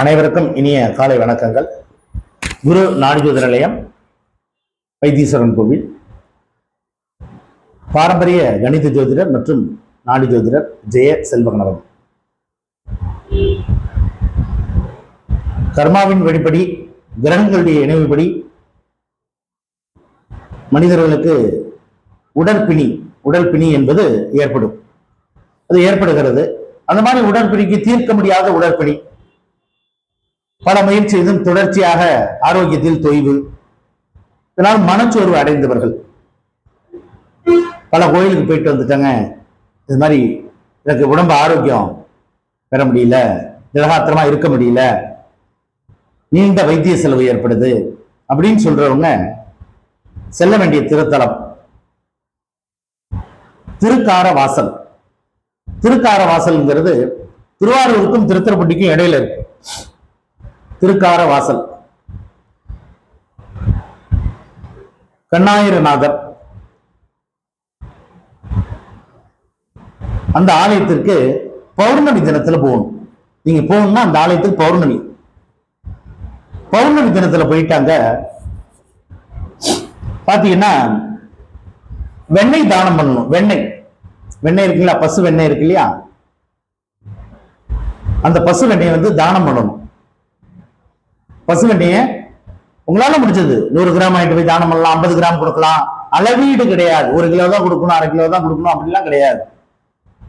அனைவருக்கும் இனிய காலை வணக்கங்கள். குரு நாடுஜோத நிலையம் வைத்தீஸ்வரன் கோவில். பாரம்பரிய கணித ஜோதிடர் மற்றும் நாடு ஜோதிடர் ஜெய செல்வகணவன் கர்மாவின் வழிபடி கிரகங்களுடைய இணைவுபடி மனிதர்களுக்கு உடற்பிணி உடற்பிணி என்பது ஏற்படும். அது ஏற்படுகிறது. அந்த மாதிரி உடற்பிணிக்கு தீர்க்க முடியாத உடற்பிணி. பல முயற்சி தொடர்ச்சியாக ஆரோக்கியத்தில் தொய்வு. இதனால் மனச்சோர்வு அடைந்தவர்கள். பல கோயிலுக்கு போயிட்டு வந்துட்டாங்க. இது மாதிரி எனக்கு உடம்பு ஆரோக்கியம் பெற முடியல. திடகாத்திரமா இருக்க முடியல. நீண்ட வைத்திய செலவு ஏற்படுது அப்படின்னு சொல்றவங்க செல்ல வேண்டிய திருத்தலம். திருக்கார வாசல். திருக்கார வாசல்ங்கிறது திருவாரூருக்கும் திருத்தரப்பட்டிக்கும் இடையில இருக்கு. திருக்கார வாசல் கண்ணாயிரநாதர். அந்த ஆலயத்திற்கு பௌர்ணமி தினத்துல போகணும். நீங்க போகணும்னா அந்த ஆலயத்துக்கு பௌர்ணமி. பௌர்ணமி தினத்துல போயிட்டாங்க. பாத்தீங்கன்னா வெண்ணெய் தானம் பண்ணணும். வெண்ணெய். வெண்ணெய் இருக்குல்ல பசு வெண்ணெய் இருக்கு இல்லையா? அந்த பசு வெண்ணெய் வந்து தானம் பண்ணணும். பசுவண்டியை உங்களால முடிச்சது நூறு கிராம் ஆயிட்டு போய் தானம் பண்ணலாம் ஐம்பது கிராம் கொடுக்கலாம். அளவீடு கிடையாது. ஒரு கிலோ தான் கொடுக்கணும் அரை கிலோ தான் கொடுக்கணும் அப்படிலாம் கிடையாது.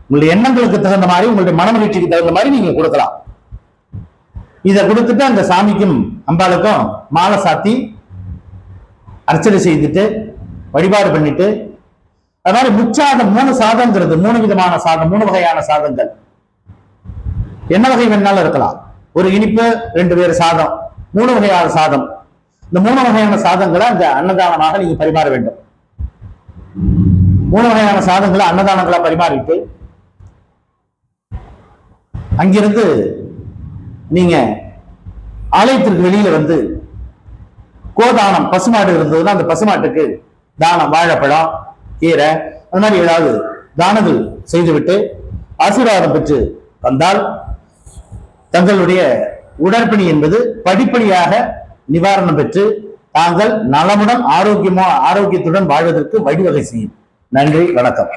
உங்களுடைய எண்ணங்களுக்கு தகுந்த மாதிரி உங்களுடைய மனமகிழ்ச்சிக்கு தகுந்த மாதிரி நீங்க கொடுக்கலாம். இதை கொடுத்துட்டு அந்த சாமிக்கும் அம்பாளுக்கும் மாலை சாத்தி அர்ச்சனை செய்துட்டு வழிபாடு பண்ணிட்டு அதனால முச்சாதம் மூணு சாதங்கிறது மூணு விதமான சாதம் மூணு வகையான சாதங்கள். என்ன வகை வேணாலும் இருக்கலாம். ஒரு இனிப்பு ரெண்டு பேர் சாதம். மூணு வகையான சாதம். இந்த மூணு வகையான சாதங்களை அந்த அன்னதானமாக நீங்க பரிமாற வேண்டும். மூணு வகையான சாதங்களை அன்னதானங்களா பரிமாறிட்டு அங்கிருந்து நீங்க ஆலயத்திற்கு வெளியில வந்து கோதானம் பசுமாடு இருந்ததுன்னா அந்த பசுமாட்டுக்கு தானம் வாழைப்பழம் கீரை அந்த மாதிரி ஏதாவது தானங்கள் செய்துவிட்டு ஆசீர்வாதம் பெற்று வந்தால் தங்களுடைய உடற்பணி என்பது படிப்படியாக நிவாரணம் பெற்று தாங்கள் நலமுடன் ஆரோக்கியமா ஆரோக்கியத்துடன் வாழ்வதற்கு வழிவகை செய்யும். நன்றி வணக்கம்.